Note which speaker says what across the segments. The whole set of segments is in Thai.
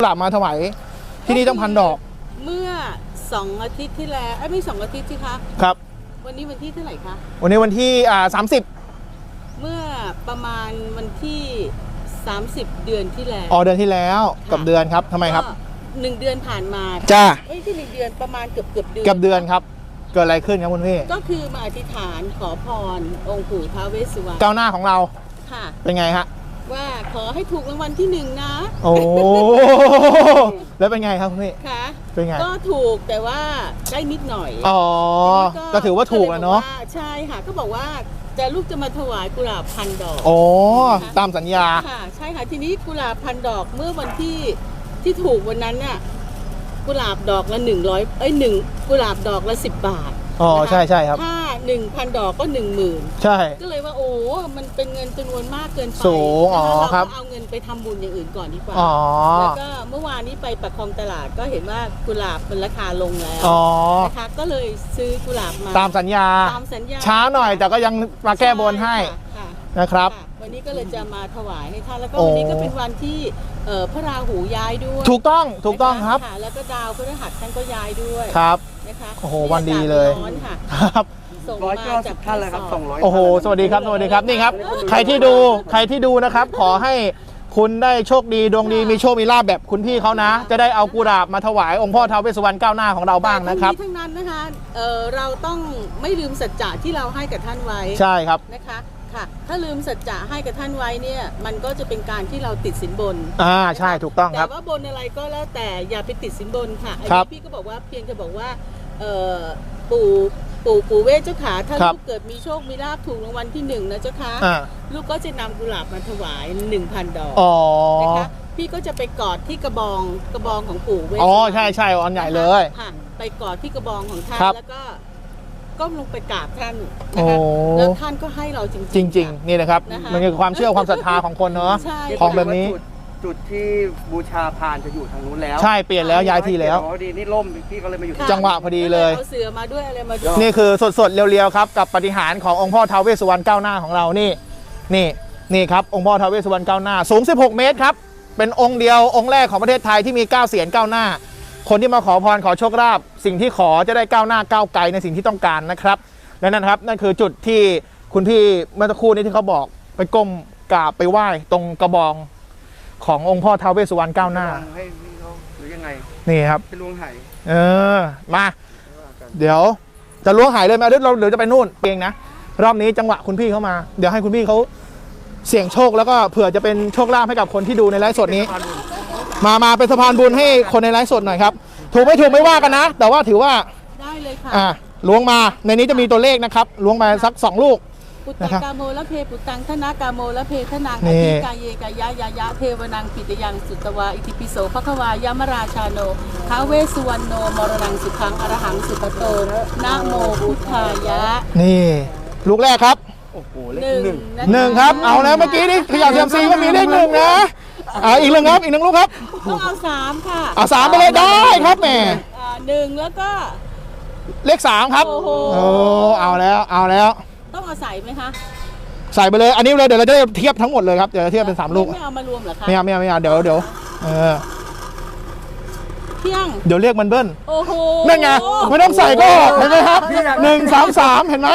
Speaker 1: กุหลาบมาถวายที่นี่ต้องพันดอก
Speaker 2: เมื่อสองอาทิตย์ที่แล้วเอ้ยไม่สองอาทิตย์สิคะ
Speaker 1: ครับ
Speaker 2: วันนี้วันที่เท่าไหร่คะ
Speaker 1: วันนี้วันที่อ่าสามสิบ
Speaker 2: เมื่อประมาณวันที่ 30 เดือนที่แล้ว
Speaker 1: อ๋อเดือนที่แล้วกับเดือนครับทำไมครับ
Speaker 2: ก็หนึ่งเดือนผ่านมา
Speaker 1: จ้า
Speaker 2: เอ้ยที่หนึ่งเดือนประมาณเกือบเกือบเดือน
Speaker 1: กับเดือนครับ เกิดอะไรขึ้นครับคุณพี่
Speaker 2: ก็คือมาอธิษฐานขอพรองค์ปู่ท้าวเวสสุวรรณ
Speaker 1: ก้าวหน้าของเรา
Speaker 2: ค่ะ
Speaker 1: เป็นไงฮะ
Speaker 2: ว่าขอให้ถูกรางวัลที่หนึ่งนะ
Speaker 1: โอ้แล้วเป็นไงครับคุณพี่
Speaker 2: ค่ะ
Speaker 1: เป็นไง
Speaker 2: ก็ถูกแต่ว่าได้นิดหน่อย
Speaker 1: อ๋อก็ถือว่าถูกแล้วเนาะ
Speaker 2: ก็ลยบอกว่ใช่ค่ะก็บอกว่าจะลูกจะมาถวายกุหลาบพันดอก
Speaker 1: โอ้ตามสัญญา
Speaker 2: ค่ะใช่ค่ะทีนี้กุหลาบพันดอกเมื่อวันที่ที่ถูกวันนั้นน่ะกุหลาบดอกละหนึ่งร้อยเอ้ยหนึ่งกุหลาบดอกละสิบบาท
Speaker 1: อ๋อ
Speaker 2: นะคะ
Speaker 1: ใช่ใช่ครับ
Speaker 2: ถ้า หนึ่งพันดอกก็หนึ่งหมื่น
Speaker 1: ใช่
Speaker 2: ก็เลยว่าโอ้ มันเป็นเงินจำนวนมากเกินไป
Speaker 1: สูงอ๋อ
Speaker 2: นะคะ
Speaker 1: ครับ
Speaker 2: เาก็เอาเงินไปทำบุญอย่างอื่นก่อนดีกว่า
Speaker 1: อ๋อ
Speaker 2: แล้วก็เมื่อวานนี้ไปประคองตลาดก็เห็นว่ากุหลาบมันราคาลงแล้ว
Speaker 1: อ๋อ
Speaker 2: นะคะก็เลยซื้อกุหลาบมา
Speaker 1: ตามสัญญา
Speaker 2: ตามสัญญา
Speaker 1: ช้าหน่อยแต่ก็ยังมาแก้บนให้
Speaker 2: ค่ะ
Speaker 1: นะครับ
Speaker 2: ค่ะวันนี้ก็เลยจะมาถวายให้ท่านแล้วก็
Speaker 1: โอ้
Speaker 2: วันนี้ก็เป็นวันที่เอ่อพระราหูย้ายด้วย
Speaker 1: ถูกต้องถูกต้องครับ
Speaker 2: นะะแล้วก็ดาวพฤหัสท่านก็ย้ายด้วย
Speaker 1: ครับ
Speaker 2: นะคะ
Speaker 1: โอ้โหวันดีเลย
Speaker 2: ร้อนค่ะ
Speaker 1: ครับ
Speaker 2: ส่ง
Speaker 3: ร้อย
Speaker 2: มา
Speaker 3: เก้าสิ
Speaker 2: จาก
Speaker 3: บท่านเลยครับ
Speaker 2: ที่
Speaker 3: สองร้อย
Speaker 1: โอ้โห สวัสดีครับ สวัสดีครับ นี่ครับ ใครที่ดู ใครที่ดูนะครับ ขอให้คุณได้โชคดี ดวงดี มีโชค มีลาบแบบคุณพี่เขานะ จะได้เอากุหลาบมาถวายองค์พ่อท้าวเวสสุวรรณก้าวหน้าของเราบ้างนะครับ
Speaker 2: แต่ทั้งนี้ทั้งนั้นนะคะเอ่อเราต้องไม่ลืมสัจจะที่เราให้กับท่านไว้
Speaker 1: ใช่ครับ
Speaker 2: นะคะ ค่ะ ถ้าลืมสัจจะให้กับท่านไว้เนี่ย มันก็จะเป็นการที่เราติดสินบน
Speaker 1: อ่า ใช่ ถูกต้องค
Speaker 2: แต่
Speaker 1: รับ
Speaker 2: ว่าบนอะไรก็แล้วแต่อย่าไปติดสินบนค่ะอัน
Speaker 1: ครั
Speaker 2: นี้
Speaker 1: บ
Speaker 2: พี่ก็บอกว่าเพียงจะบอกว่าเอ่อปู่ ปู่ปู่เวชเจ้าขาถ้า
Speaker 1: ครับ
Speaker 2: ลูกเกิดมีโชคมีลาภถูกรางวัลที่หนึ่งนะเจ้าคะ
Speaker 1: อ่า
Speaker 2: ลูกก็จะนำกุหลาบมาถวาย1,000ดอก
Speaker 1: อ๋อ
Speaker 2: นะคะพี่ก็จะไปกอดที่กระบองกระบองของปู่เวช
Speaker 1: อ๋อ ใช่ใช่อันใหญ่เลย
Speaker 2: ค่ะไปกอดที่กระบองของท่าน
Speaker 1: ครับ
Speaker 2: แล้วก็ก้มลงไปกราบท่าน
Speaker 1: โอ้
Speaker 2: นะคะแล้วท่านก็ให้เราจริงๆ
Speaker 1: จริง
Speaker 2: ค่ะ
Speaker 1: ๆ นี่นะครับ
Speaker 2: นะคะ
Speaker 1: มันคือความเชื่อความศรัทธาของคนเนาะ
Speaker 2: ใช่
Speaker 1: ของแบบนี้
Speaker 3: จุด จุดที่บูชาพานจะอยู่ทางนู้นแล้ว
Speaker 1: ใช่เปลี่ยนแล้วย้ายที่แล้ว
Speaker 3: อ๋อดีนี่ล่มพี่ก็เลยมาอยู่
Speaker 2: ค่ะ
Speaker 1: จังหวะพอดีเลย
Speaker 2: ก็เอาเสือมาด้วยอะไรมาด้วย
Speaker 1: นี่คือสดๆ เรียวๆครับกับปฏิหารย์ขององค์พ่อท้าวเวสสุวรรณก้าวหน้าของเรานี่นี่นี่ครับองค์พ่อท้าวเวสสุวรรณก้าวหน้า สูง 16 เมตรครับ เป็นองค์เดียวองค์แรกของประเทศไทยที่มี 9 เสียนก้าวหน้า คนที่มาขอพรขอโชคลาภสิ่งที่ขอจะได้ก้าวหน้าก้าวไกลในสิ่งที่ต้องการนะครับและนั่นครับนั่นคือจุดที่คุณพี่เมื่อสักครู่นี้ที่เขาบอกไปก้มกราบไปไหว้ตรงกระบอง ขององค์พ่อท้าวเวสสุวรรณก้าวหน้า
Speaker 3: ให้พี่เขาหรือยังไง
Speaker 1: นี่ครับ
Speaker 3: เป็นลวงไห
Speaker 1: เออ มา เดี๋ยวจะล้วงหายเลยไหมาเดี๋ยวเราเดี๋ยวจะไปนู่นเองนะ รอบนี้จังหวะคุณพี่เข้ามา เดี๋ยวให้คุณพี่เขาเสี่ยงโชคแล้วก็เผื่อจะเป็นโชคลาภให้กับคนที่ดูในไลฟ์สดนี้ มามาเป็นสะพานบุญให้คนในไลฟ์สดหน่อยครับ ถูกไม่ถูกไม่ว่ากันนะ แต่ว่าถือว่า
Speaker 2: ได้เลยค่ะ
Speaker 1: อ่าล้วงมา ในนี้จะมีตัวเลขนะครับ ล้วงมาสักสองลูก
Speaker 2: ปุต
Speaker 1: นะ
Speaker 2: ตะ
Speaker 1: ครับ
Speaker 2: กาโมละเพปุตตังธนากาโมละเพทนัง
Speaker 1: นี่
Speaker 2: อธิกายเยกายะยายะเทวนังปิตยังสุตวาอิติปิโสภควายามราชาโนท้าวเวสสุวรรณโนมรณังสุขังอรหังสุปโตนะโมพุทธายะ
Speaker 1: นี่ ลูกแรกครับ
Speaker 3: โอ้โหเลข
Speaker 2: หนึ่ง
Speaker 3: หนึ่งะะ
Speaker 1: หนึ่งครับ เอาแล้วเมื่อกี้นี่ขยับเซียมซีก็มีเลขหนึ่งนะอ่าอีกหนึ่งครับอีกหนึ่งลูกครับ
Speaker 2: ต้องเอาสามค่ะ
Speaker 1: อ่าสามไปเลยได้ครับแหม
Speaker 2: อ่าหนึ่งแล้วก็
Speaker 1: เลขสามครับ
Speaker 2: โอ้โห
Speaker 1: โอ้เอาแล้วเอาแล้ว
Speaker 2: ต้ องเอาใส่ไหมคะ
Speaker 1: ใส่ไปเลยอันนี้เลยเดี๋ยวเราจะได้เทียบทั้งหมดเลยครับเดี๋ยวเราเทียบเป็น3ลูก
Speaker 2: ไม่เอามารวมเหรอคะ
Speaker 1: ไม่เอาไม่เอาไม่เอาเดี๋ยวเดี๋ยวเออ
Speaker 2: เที่ยง
Speaker 1: เดี๋ยวเรียกมันเบิ้ล
Speaker 2: โอ้โห
Speaker 1: นั่นไงไม่ต้องใส่ก็ออกเห็นไหมครับหนึ่งสามสามเห็นไหม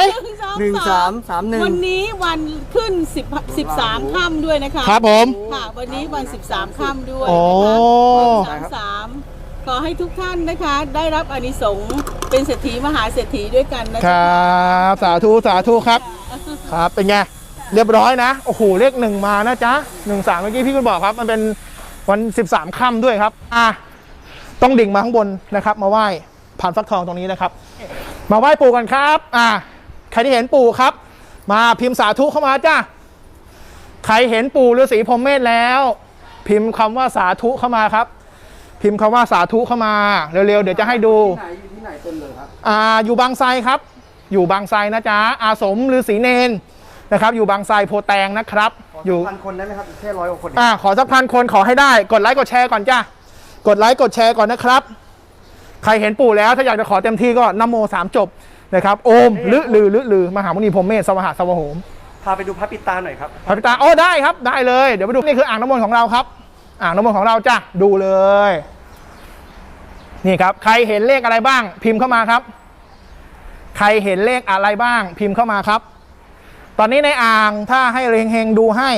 Speaker 3: หนึ่งสามสามหนึ่ง
Speaker 2: วันนี้วันขึ้น10 13ค่ำด้วยนะคะ
Speaker 1: ครับผม
Speaker 2: ค่ะวันนี้วัน13ค่ำด้วย
Speaker 1: โอ้
Speaker 2: นะคะวันสามสาม ขอให้ทุกท่านนะคะ ได้รับอานิสงส์เป็นเศรษฐีมหาเศรษฐีด้วยกันนะ
Speaker 1: ค
Speaker 2: จ๊ะ
Speaker 1: รับ สาธุสาธุครับ ครับเป็นไงเรียบร้อยนะ โอ้โหเลขหนึ่งมานะจ๊ะหนึ่งสามเมื่อกี้พี่คุณบอกครับ มันเป็นวัน 13ค่ำด้วยครับ อะต้องดิ่งมาข้างบนนะครับ มาไหว้ผ่านฟักทองตรงนี้นะครับ มาไหว้ปู่กันครับ อะใครที่เห็นปู่ครับ มาพิมพ์สาธุเข้ามาจ้าใครเห็นปู่ฤาษีพรหมเมธแล้ว พิมพ์คำว่าสาธุเข้ามาครับ พิมพ์คำว่าสาธุเข้ามาเร็วๆเดี๋ยวจะให้ดู
Speaker 3: ที่ไหนอยู่ที่ไหนเต็มเลยครับ
Speaker 1: อ่าอยู่บางไทรครับ อยู่บางไทรนะจ๊ะอาสมฤาษีเนนนะครับ อยู่บางไทรโพแตงนะครับ อยู่
Speaker 3: พันคนได้ไหมครับแค่ร้อยกว่าคน
Speaker 1: อ่าขอสักพันคนขอให้ได้ กดไลค์กดแชร์ก่อนจ้ากดไลค์กดแชร์ก่อนนะครับ ใครเห็นปู่แล้วถ้าอยากจะขอเต็มที่ก็นะโมสามจบนะครับโอมลือลือลือลือมหามุนีพรหมเมธสวหะสวโหม
Speaker 3: พาไปดูพระปิดตาหน่อยครับ
Speaker 1: พระพิตาโอ้ได้ครับได้เลยเดี๋ยวไปดูนี่คืออ่างน้ำมนต์ของเราครับ อ่างน้ำมนต์ของเราจ้ะดูเลย นี่ครับ ใครเห็นเลขอะไรบ้าง พิมพ์เข้ามาครับ ใครเห็นเลขอะไรบ้าง พิมพ์เข้ามาครับ ตอนนี้ในอ่างถ้าให้เฮงๆดูให้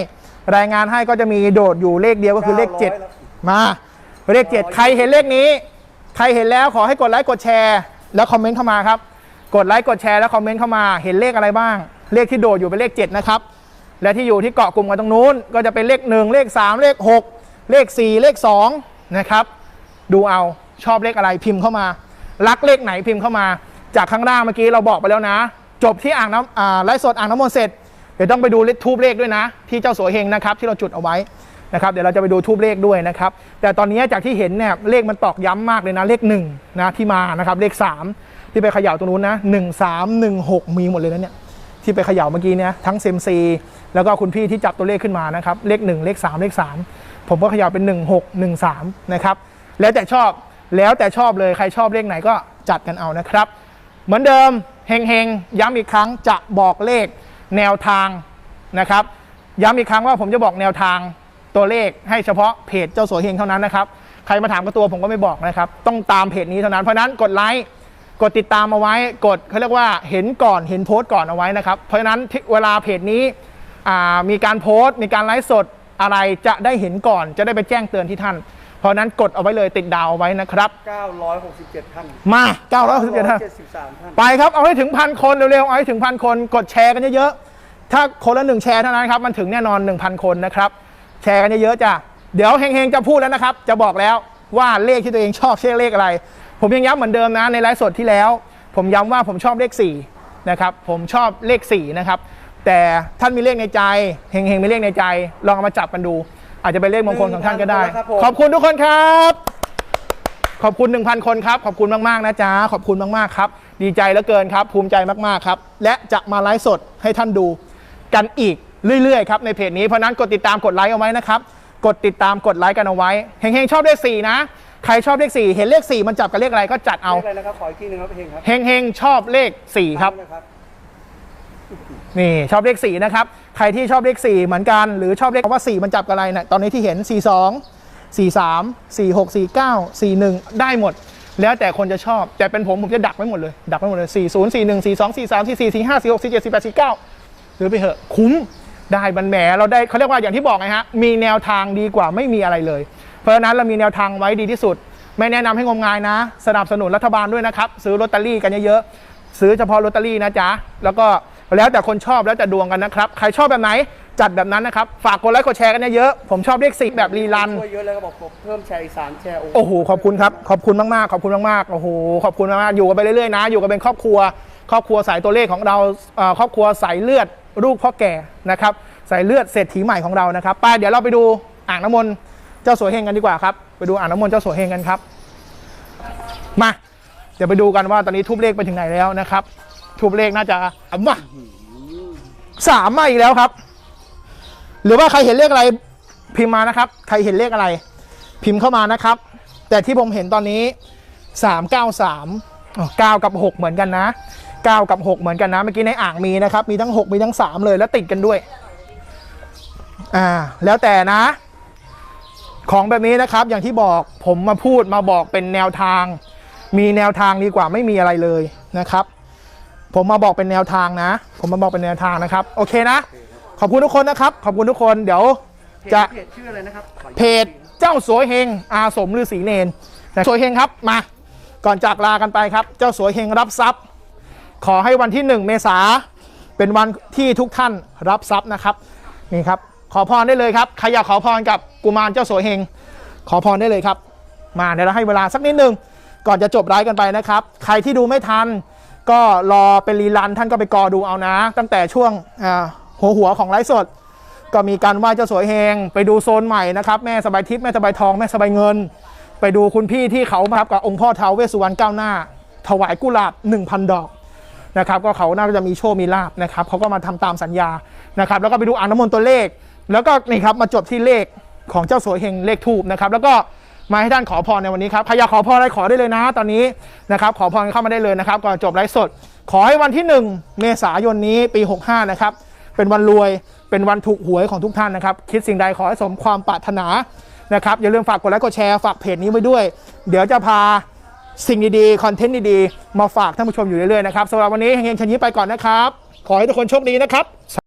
Speaker 1: รายงานให้ก็จะมีโดดอยู่เลขเดียวก็คือเลข7มาเลข7ใครเห็นเลขนี้ ใครเห็นแล้วขอให้กดไลค์กดแชร์ แล้วคอมเมนต์เข้ามาครับ กดไลค์กดแชร์แล้วคอมเมนต์เข้ามา เห็นเลขอะไรบ้าง เลขที่โดดอยู่เป็นเลข7นะครับ และที่อยู่ที่เกาะกลุ่มกันตรงนู้น ก็จะเป็นเลข1เลข3เลข6เลข4เลข2นะครับ ดูเอา ชอบเลขอะไรพิมพ์เข้ามา รักเลขไหนพิมพ์เข้ามา จากข้างล่างเมื่อกี้เราบอกไปแล้วนะ จบที่อ่างน้ำไลฟ์สดอ่างน้ำมนต์เสร็จเดี๋ยวต้องไปดูเลขทูบเลขด้วยนะ ที่เจ้าสัวเฮงนะครับที่เราจุดเอาไว้นะครับเดี๋ยวเราจะไปดูทูบเลขด้วยนะครับ แต่ตอนนี้จากที่เห็นเนี่ยเลขมันตอกย้ำมากเลยนะเลขหนึ่งนะที่มานะครับเลข 3 ที่ไปเขย่าตรงนู้นนะหนึ่งสามหนึ่งหกมีหมดเลยนะเนี่ยที่ไปเขย่าเมื่อกี้เนี่ยทั้งเซมซีแล้วก็คุณพี่ที่จับตัวเลขขึ้นมานะครับเลข 1 เลข 3 เลข 3 ผมก็เขย่าเป็น 1 6 1 3นะครับแล้วแต่ชอบ แล้วแต่ชอบเลยใครชอบเลขไหนก็จัดกันเอานะครับ เหมือนเดิมเฮงๆย้ำอีกครั้งจะบอกเลขแนวทางนะครับ ย้ำอีกครั้งว่าผมจะบอกแนวทางตัวเลขให้เฉพาะเพจเจ้าสัวเฮงเท่านั้นนะครับใครมาถามกับตัวผมก็ไม่บอกนะครับ ต้องตามเพจนี้เท่านั้นเพราะนั้นกดไลค์กดติดตามเอาไว้กดเขาเรียกว่าเห็นก่อนเห็นโพสต์ก่อนเอาไว้นะครับเพราะฉะนั้นเวลาเพจนี้มีการโพสต์ มีการไลฟ์สดอะไรจะได้เห็นก่อน จะได้ไปแจ้งเตือนที่ท่าน เพราะฉะนั้นกดเอาไว้เลยติดดาวเอาไว้นะครับ
Speaker 3: 967 ท่าน
Speaker 1: มา967ท่าน
Speaker 3: 973ท่าน
Speaker 1: ไปครับเอาให้ถึงพันคนเร็วๆเอาให้ถึงพันคนกดแชร์กันเยอะๆถ้าคนละหนึ่งแชร์เท่านั้นครับมันถึงแน่นอน 1,000 คนนะครับ แชร์กันเยอะๆจ้ะเดี๋ยวเฮงๆจะพูดแล้วนะครับ จะบอกแล้วว่าเลขที่ตัวเองชอบใช่เลขอะไร ผมยังย้ำเหมือนเดิมนะในไลฟ์สดที่แล้ว ผมย้ำว่าผมชอบเลข4นะครับผมชอบเลข4นะครับแต่ท่านมีเลขในใจเฮงๆมีเลขในใจ ลองเอามาจับกันดู อาจจะเป็นเลขมงคลของท่านก็ได้
Speaker 3: 1,000คนแล้วครับผม
Speaker 1: ขอบคุณทุกคนครับ ขอบคุณ 1,000 คนครับ ขอบคุณมากๆนะจ๊ะขอบคุณมากๆครับ ดีใจเหลือเกินครับ ภูมิใจมากๆครับ และจะมาไลฟ์สดให้ท่านดูกันอีกเรื่อยๆครับในเพจนี้เพราะฉะนั้นกดติดตามกดไลค์เอาไว้นะครับ กดติดตามกดไลค์กันเอาไว้เฮงๆชอบเลข4นะ ใครชอบเลข4เห็นเลข4มันจับกับเลขอะไรก็จัดเอา
Speaker 3: เลขอะไรนะครับ ขออีกทีหนึงครับเฮงครับ
Speaker 1: เฮงๆชอบเลข4ครับ
Speaker 3: นะครับ
Speaker 1: นี่ชอบเลข4นะครับ ใครที่ชอบเลข 4 เหมือนกัน หรือชอบเลขว่า 4 มันจับกับอะไรนะตอนนี้ที่เห็น 42 43 46 49 41 ได้หมด แล้วแต่คนจะชอบ แต่เป็นผมผมจะดักไว้หมดเลย ดักไว้หมดเลย 40 41 42 43 44 45 46 47 48 49 หรือไปเหอะคุ้มได้บันแหมเราได้เขาเรียกว่าอย่างที่บอกไงฮะ มีแนวทางดีกว่าไม่มีอะไรเลย เพราะฉะนั้นเรามีแนวทางไว้ดีที่สุด ไม่แนะนำให้งมงายนะ สนับสนุนรัฐบาลด้วยนะครับ ซื้อลอตเตอรี่กันเยอะๆซื้อเฉพาะลอตเตอรี่นะจ๊ะแล้วก็ แล้วแต่คนชอบแล้วแต่ดวงกันนะครับ ใครชอบแบบไหนจัดแบบนั้นนะครับ ฝากกดไลค์กดแชร์กันเยอะๆผมชอบเลขสี่แบบรีรัน
Speaker 3: ช่วยเยอะเลยก็บอกผมเพิ่มแชร์อีสานแชร์
Speaker 1: โอ้โหขอบคุณครับ ขอบคุณมากๆ ขอบคุณมากๆ โอ้โห ขอบคุณมากๆ อยู่กันไปเรื่อยๆ นะ อยู่กันเป็นครอบครัว ครอบครัวสายตัวเลขของเราเอ่อครอบครัวสายเลือดลูกพ่อแก่นะครับ สายเลือดเศรษฐีใหม่ของเรานะครับ ไปเดี๋ยวเราไปดูอ่างน้ำมนต์เจ้าสัวเฮงกันดีกว่าครับ ไปดูอ่างน้ำมนต์เจ้าสัวเฮงกันครับ มา เดี๋ยวไปดูกันว่าตอนนี้ทูบเลขไปถึงไหนแล้วนะครับ ทูบเลขน่าจะอะมาสามมาอีกแล้วครับ หรือว่าใครเห็นเลขอะไรพิมพ์มานะครับ ใครเห็นเลขอะไร พิมพ์เข้ามานะครับ แต่ที่ผมเห็นตอนนี้393อ๋อ9กับ6เหมือนกันนะ9กับ6เหมือนกันนะเมื่อกี้ในอ่างมีนะครับ มีทั้ง6มีทั้ง3เลยแล้วติดกันด้วยอ่าแล้วแต่นะ ของแบบนี้นะครับอย่างที่บอกผมมาพูดมาบอกเป็นแนวทาง มีแนวทางดีกว่าไม่มีอะไรเลยนะครับ ผมมาบอกเป็นแนวทางนะ ผมมาบอกเป็นแนวทางนะครับ โอเคนะ ขอบคุณทุกคนนะครับ ขอบคุณทุกคนเดี๋ยวจะ
Speaker 3: เพจชื่ออะไรนะครับขออีก
Speaker 1: เพจเจ้าสวยเฮงอาสมฤาษีเนนนะสวยเฮงครับมาก่อนจากลากันไปครับ เจ้าสวยเฮงรับทรัพย์ ขอให้วันที่ 1 เมษาเป็นวันที่ทุกท่านรับทรัพย์นะครับนี่ครับ ขอพรได้เลยครับใครอยากขอพรกับกุมารเจ้าสวยเฮงขอพรได้เลยครับ มาเดี๋ยวเราให้เวลาสักนิดนึงก่อนจะจบไลฟ์กันไปนะครับ ใครที่ดูไม่ทัน ก็รอเป็นรีลันท่านก็ไปกอดูเอานะ ตั้งแต่ช่วงหัวหัวของไลฟ์สด ก็มีการไหว้เจ้าสวยเฮงไปดูโซนใหม่นะครับแม่สบายทิพย์แม่สบายทองแม่สบายเงิน ไปดูคุณพี่ที่เขามาครับกับองค์พ่อเทาวเวสุวรรณก้าวหน้า ถวายกุหลาบ1,000 ดอกนะครับก็เขาน่าจะมีโชคมีลาบนะครับเขาก็มาทำตามสัญญานะครับแล้วก็ไปดูอ่างน้ำมนต์ตัวเลข แล้วก็นี่ครับมาจบที่เลขของเจ้าสวยเฮงเลขทูบนะครับแล้วก็ มาให้ท่านขอพรในวันนี้ครับใครอยากขอพรอะไรขอได้เลยนะ ตอนนี้นะครับขอพรเข้ามาได้เลยนะครับก่อนจบไลฟ์สด ขอให้วันที่ 1 เมษายนนี้ปี 65 นะครับ เป็นวันรวยเป็นวันถูกหวยของทุกท่านนะครับ คิดสิ่งใดขอให้สมความปรารถนานะครับอย่าลืมฝากกดไลค์กดแชร์ฝากเพจนี้ไว้ด้วย เดี๋ยวจะพาสิ่งดีๆคอนเทนต์ดีๆมาฝากท่านผู้ชมอยู่เรื่อยๆนะครับสำหรับวันนี้เฮงๆชันยิ้ไปก่อนนะครับ ขอให้ทุกคนโชคดีนะครับ